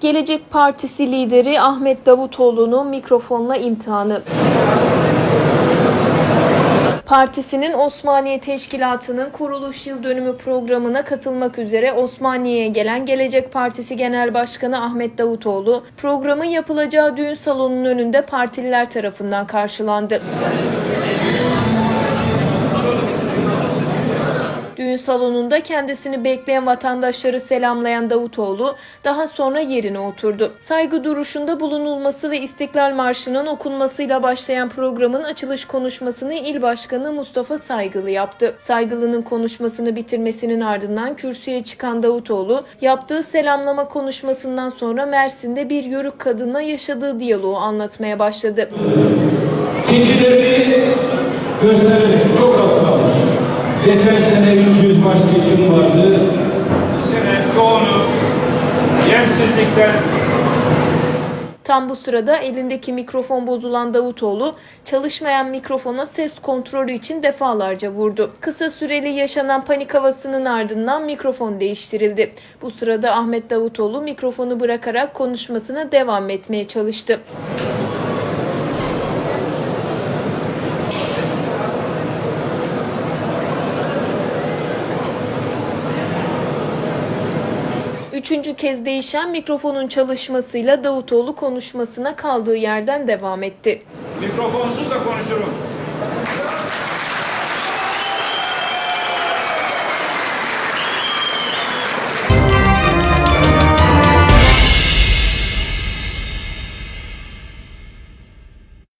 Gelecek Partisi lideri Ahmet Davutoğlu'nun mikrofonla imtihanı. Partisinin Osmaniye Teşkilatı'nın kuruluş yıl dönümü programına katılmak üzere Osmaniye'ye gelen Gelecek Partisi Genel Başkanı Ahmet Davutoğlu, programın yapılacağı düğün salonunun önünde partililer tarafından karşılandı. Salonunda kendisini bekleyen vatandaşları selamlayan Davutoğlu daha sonra yerine oturdu. Saygı duruşunda bulunulması ve İstiklal Marşı'nın okunmasıyla başlayan programın açılış konuşmasını İl Başkanı Mustafa Saygılı yaptı. Saygılı'nın konuşmasını bitirmesinin ardından kürsüye çıkan Davutoğlu yaptığı selamlama konuşmasından sonra Mersin'de bir yörük kadınla yaşadığı diyaloğu anlatmaya başladı. Keçileri Geçen sene 300 baş keçim vardı. Bu sene çoğunu yemsizlikten Tam bu sırada elindeki mikrofon bozulan Davutoğlu çalışmayan mikrofona ses kontrolü için defalarca vurdu. Kısa süreli yaşanan panik havasının ardından mikrofon değiştirildi. Bu sırada Ahmet Davutoğlu mikrofonu bırakarak konuşmasına devam etmeye çalıştı. Üçüncü kez değişen mikrofonun çalışmasıyla Davutoğlu konuşmasına kaldığı yerden devam etti. mikrofonsuz da konuşurum.